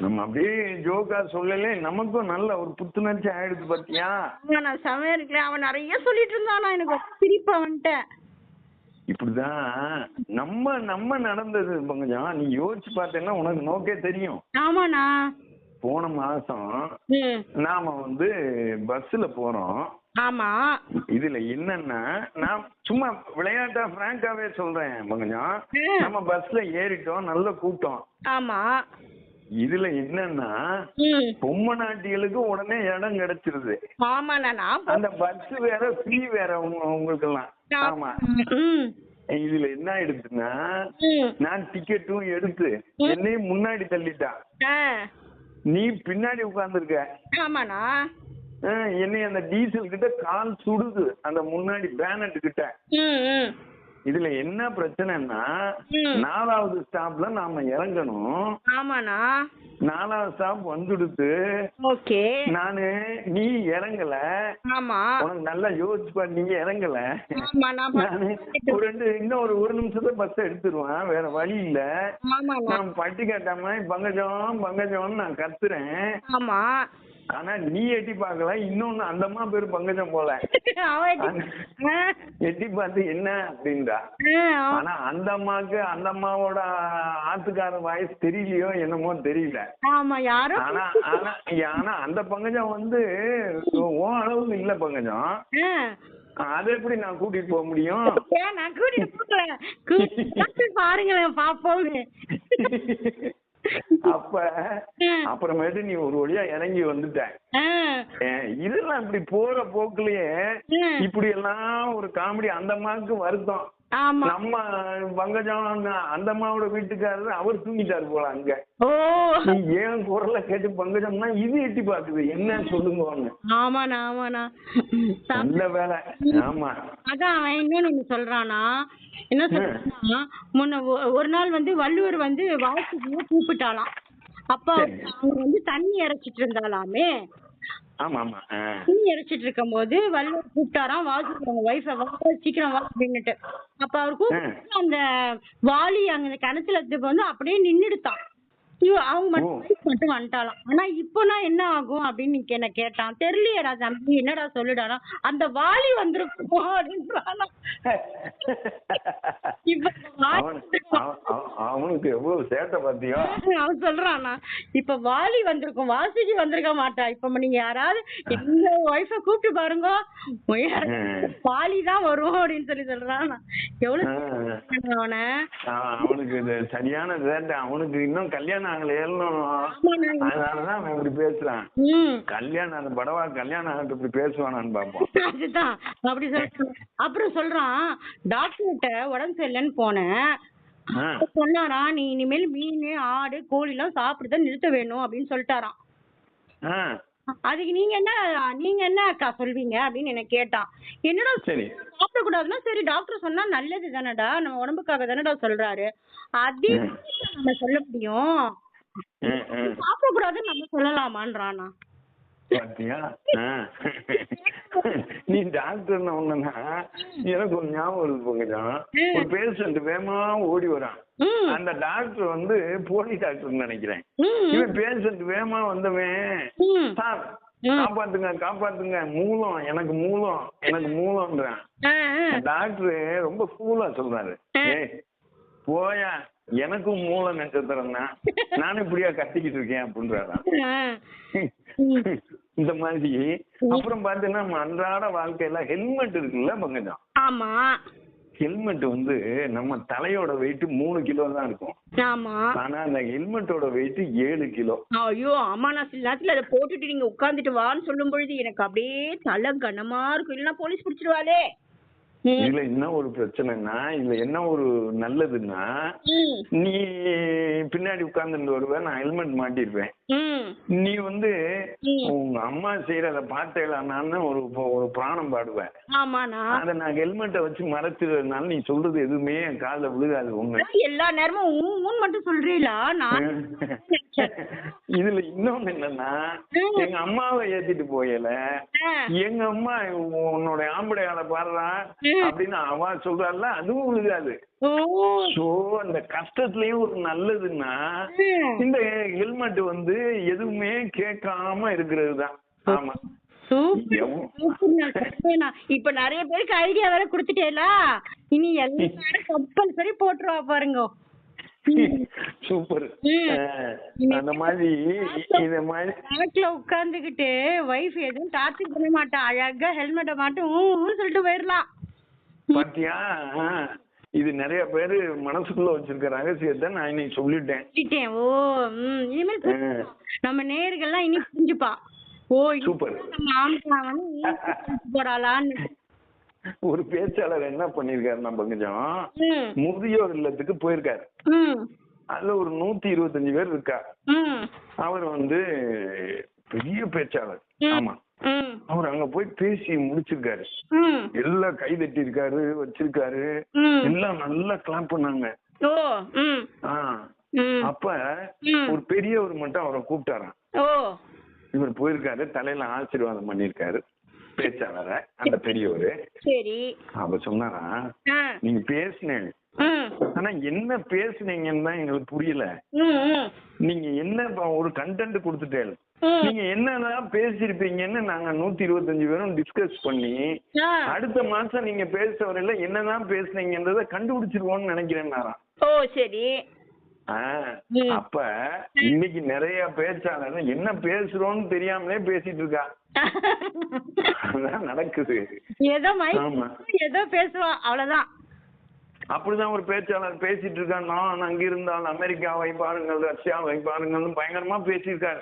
நம்ம அப்படியே ஜோக்கா சொல்லலே நமக்கும் நல்ல ஒரு புத்துணர்ச்சி ஆயிடுச்சு பாத்தியா? நான் செமையா இருக்கேன். அவன் நிறைய சொல்லிட்டு இருந்தானா எனக்கு சிரிப்பா வந்துட்டேன் இப்படிதான் நம்ம நம்ம நடந்தது கொஞ்சம் நீ யோசிச்சு பார்த்தேன்னா உனக்கு நோக்கே தெரியும். ஆமாண்ணா. போன மாசம் நாம வந்து பஸ்ல போறோம். ஆமா. இதுல என்னன்னா நான் சும்மா விளையாட்டா பிராங்காவே சொல்றேன் கொஞ்சம். நம்ம பஸ்ல ஏறிட்டோம் நல்ல கூட்டம். ஆமா. இதுல என்னன்னா பொம்மை நாட்டிகளுக்கு உடனே இடம் கிடைச்சிருது. நான் அந்த பஸ் வேற ஃப்ரீ வேற உங்களுக்கு எல்லாம் ஆமா. இதுல என்ன ஆயிடுச்சுன்னா நான் டிக்கெட்டும் எடுத்து என்னையும் முன்னாடி தள்ளிட்டான். நீ பின்னாடி உட்கார்ந்துருக்க. ஆமாண்ணா. என்னை அந்த டீசல் கிட்ட கால் சுடுது. அந்த முன்னாடி பேனட் கிட்ட. இதுல என்ன பிரச்சனைன்னா. நாலாவது ஸ்டாப்ல நாம இறங்கணும். ஆமாண்ணா. நாலாவது ஸ்டாப் வந்துடுத்து ஓகே. நானு நீ இறங்கல. ஆமா. உனக்கு நல்லா யோசிச்சு பாரு நீங்க இறங்கல. ஒரு ரெண்டு இன்னும் ஒரு ஒரு நிமிஷத்துல பஸ் எடுத்துருவேன் வேற வழி இல்ல. நான் பட்டி காட்டாம பங்கஜம் பங்கஜம்னு நான் கத்துறேன். ஆமா. ஆனா நீ எட்டி பார்க்கல இன்னொன்னு அந்த அம்மா பேரு பங்கஜம் போல. எட்டி பார்த்து என்ன அப்படின்றா? ஆனா அந்த அம்மாக்கு அந்த அம்மாவோட ஆத்துக்கார வாய்ஸ் தெரியலையோ என்னமோ தெரியல. ஆனா ஆனா ஆனா அந்த பங்கஜம் வந்து உன் அளவுக்கு இல்ல பங்கஜம். அதை எப்படி நான் கூட்டிட்டு போக முடியும்? நான் கூட்டிட்டு கூட்டிட்டு பாருங்களேன் பாப்போங்க அப்ப அப்புறமேட்டு நீ ஒரு வழியா இறங்கி வந்துட்ட. ஆ, ஏன், இதெல்லாம் இப்படி போற போக்குலயே. இப்படி எல்லாம் ஒரு காமெடி அந்த அம்மாவுக்கு வருத்தம். நம்ம பங்கஜம் அந்த அம்மாவோட வீட்டுக்காரர் அவர் தூங்கிட்டாரு போல அங்க. ஏன் குரலை கேட்டு பங்கஜம்னா இது எட்டி பாக்குது? என்ன சொல்லுங்கன்னு. ஆமாண்ணா ஆமாண்ணா. நல்ல வேலை. ஆமா. அதான் அவன் இன்னொன்னு சொல்றானா என்ன சொல்றான்னா முன்ன ஒரு நாள் வந்து வள்ளுவர் வந்து வாழ்க்கையை கூப்பிட்டாலாம். அப்ப. அவங்க வந்து தண்ணி இறைச்சிட்டு இருந்தாலாமே? ஆமா ஆமா. தண்ணி இறைச்சிட்டு இருக்கும் போது வள்ளுவர் கூப்பிட்டாராம் வாசிக்கு அவங்க ஒய்ஃபை சீக்கிரம் வா அப்படின்னுட்டு. அப்ப அவர் கூப்பிட்டு அந்த வாளி அங்க கிணத்துல வந்து அப்படியே நின்னுடுத்தான். அவங்க மட்டும் wife மட்டும் வந்துட்டாலாம் ஆனா இப்போனா என்ன ஆகும் அப்படின்னு என்ன கேட்டான்? தெரியலையேடா தம்பி என்னடா சொல்லுடானா? அந்த வாளி வந்திருக்கும் அப்படின்றானா அவனுக்கு எவ்வளவு சேட்டை பாத்தியோ அவன் சொல்றானா இப்ப வாலி வந்திருக்கும் வாசுகி வந்திருக்க மாட்டா. இப்ப நீங்க யாராவது எங்க ஒய்ஃப கூப்பிட்டு பாருங்க. வாலி தான் வரும் அப்படின்னு சொல்லி சொல்றானா. எவ்வளவு அவனுக்கு சரியான சேட்டை. அவனுக்கு இன்னும் கல்யாணம் ஆகலையேன்னு அதனாலதான் அவன் இப்படி பேசுறான். ம். கல்யாணம் அந்த படவா கல்யாணம் ஆகிட்டு இப்படி பேசுவானான்னு பாப்போம் அதுதான். அப்படி சொல்றான் அப்புறம் சொல்றான் டாக்டர்கிட்ட உடம்பு சரியில்லைன்னு போனேன். சொன்னாரா நீ இனிமேல் மீன் ஆடு கோழி எல்லாம் சாப்பிடுறத நிறுத்த வேணும் அப்படின்னு சொல்லிட்டாராம். அதுக்கு நீங்க என்ன நீங்க என்ன அக்கா சொல்வீங்க அப்படின்னு என்ன கேட்டான். என்னடா சரி. சாப்பிடக்கூடாதுன்னா சரி டாக்டர் சொன்னா நல்லது தானடா நம்ம உடம்புக்காக தானடா சொல்றாரு. அதே நம்ம சொல்ல முடியும். ம். சாப்பிடக்கூடாதுன்னு நம்ம சொல்லலாமான்றானா. பாத்தியா. நீ டாக்டர் ஒண்ணுன்னா எனக்கு ஒரு ஞாபகம் இருக்கு கொஞ்சம் ஒரு பேஷண்ட் வேகமா ஓடி வரான். அந்த டாக்டர் வந்து போலி டாக்டர் நினைக்கிறேன். இவன் பேஷண்ட் வேகமா வந்தவன் சார். காப்பாத்துங்க காப்பாத்துங்க. மூலம் எனக்கு மூலம் எனக்கு மூலம்ன்றான். டாக்டர் ரொம்ப கூலா சொல்றாரு. போயா எனக்கும் மூல நட்சத்திரம் தான் நானும் இப்படியா கத்திக்கிட்டு இருக்கேன் அப்படின்றாராம். இந்த மாதிரி. அப்புறம் பாத்தீங்கன்னா நம்ம அன்றாட வாழ்க்கையில ஹெல்மெட் இருக்குல்ல பங்கஜம்? ஆமா. ஹெல்மெட் வந்து நம்ம தலையோட வெயிட் மூணு கிலோ தான் இருக்கும். ஆமா. ஆனா அந்த ஹெல்மெட்டோட வெயிட் ஏழு கிலோ. ஐயோ அம்மா நான் சில நேரத்துல அதை போட்டுட்டு நீங்க உட்கார்ந்துட்டு வான்னு சொல்லும் பொழுது எனக்கு அப்படியே தலை கனமா இருக்கும். இல்லைன்னா போலீஸ் பிடிச்சிருவாளே. இதுல என்ன ஒரு பிரச்சனைன்னா இதுல என்ன ஒரு நல்லதுன்னா. நீ பின்னாடி உட்கார்ந்துட்டு வருவ நான் ஹெல்மெட் மாட்டிருப்பேன். நீ வந்து. உங்க அம்மா செய்யறத பார்த்தேலான்னு ஒரு ஒரு பிராணம் பாடுவேன் அத நான் ஹெல்மெட்டை வச்சு மறைச்சிடுறதுனால நீ சொல்றது எதுவுமே என் காதுல விழுகாது உண்மை எல்லா நேரமும் ஊ ஊன்னு மட்டும் சொல்றீங்களா நான் இதுல இன்னொன்னு என்னன்னா. எங்க அம்மாவை ஏத்திட்டு போயல. எங்க அம்மா உன்னோட ஆம்படையால பாடுறா. அப்படின்னு அவ சொல்றாள்ல அதுவும் விழுகாது சோ அந்த கஷ்டத்துலயும் ஒரு நல்லதுன்னா. இந்த ஹெல்மெட் வந்து எதுவுமே கேட்காம இருக்கிறது தான் ஆமா. இப்ப நிறைய பேருக்கு ஐடியா வேற குடுத்துட்டேல? இனி எல்லாரும் கம்பல்சரி போட்டுருவா பாருங்க. சூப்பர். அந்த மாதிரி இந்த மாதிரி. பேக்ல உட்கார்ந்துகிட்டு வைஃப் எதுவும் டார்ச்சர் பண்ண மாட்டா. அழகா ஹெல்மெட்டை மாட்டும் ஊன்னு சொல்லிட்டு போயிடலாம் பாத்தியா? இது நிறைய பேரு மனசுக்குள்ள வச்சிருக்க ரகசியத்தை நான் இன்னைக்கு சொல்லிட்டேன். ஓ இனிமேல். நம்ம நேர்கள்லாம் இனி புரிஞ்சுப்பா. ஓ சூப்பர். வந்து போறாளான்னு. ஒரு பேச்சாளர் என்ன பண்ணிருக்காரு நம்ம கொஞ்சம் ம். முதியோர் இல்லத்துக்கு போயிருக்காரு. அதுல ஒரு நூத்தி இருபத்தஞ்சு பேர் இருக்கா அவர் வந்து பெரிய பேச்சாளர். ஆமா. அவர் அங்க போய் பேசி முடிச்சிருக்காரு. எல்லாம் கை தட்டியிருக்காரு வச்சிருக்காரு. ம். எல்லாம் நல்லா கிளாப் பண்ணாங்க. ஓ ம். ஆ. ம் அப்ப. ஒரு பெரியவர் மட்டும் அவரை கூப்பிட்டாராம். இவர் போயிருக்காரு தலையில ஆசீர்வாதம் பண்ணிருக்காரு பேச்சாளரை அந்த பெரியவர். சரி. அவ சொன்னாரா நீங்க பேசினேன். ஆனா என்ன பேசுனீங்கன்னு தான் எங்களுக்கு புரியல. நீங்க என்ன ஒரு கண்டென்ட் கொடுத்துட்டேன். நீங்க என்னதான் பேசிருப்பீங்கன்னு நாங்க நூத்தி இருபத்தஞ்சு பேரும் டிஸ்கஸ் பண்ணி அடுத்த மாசம் நீங்க பேச வரையில என்னதான் பேசுனீங்கன்றத கண்டுபிடிச்சிருவோம்னு நினைக்கிறேன் நாராம். ஓ சரி. அப்ப இன்னைக்கு நிறைய பேச்சாளர் என்ன பேசுறோம்னு தெரியாமலே பேசிட்டு இருக்கா? நடக்குது. ஏதோ. ஏதோ பேசுவா அவ்வளவுதான். அப்படிதான் ஒரு பேச்சாளர் பேசிட்டு இருக்கான். நான் அங்க இருந்தால் அமெரிக்காவை பாருங்கள் ரஷ்யாவை பாருங்கள்னு பயங்கரமா பேசியிருக்காரு.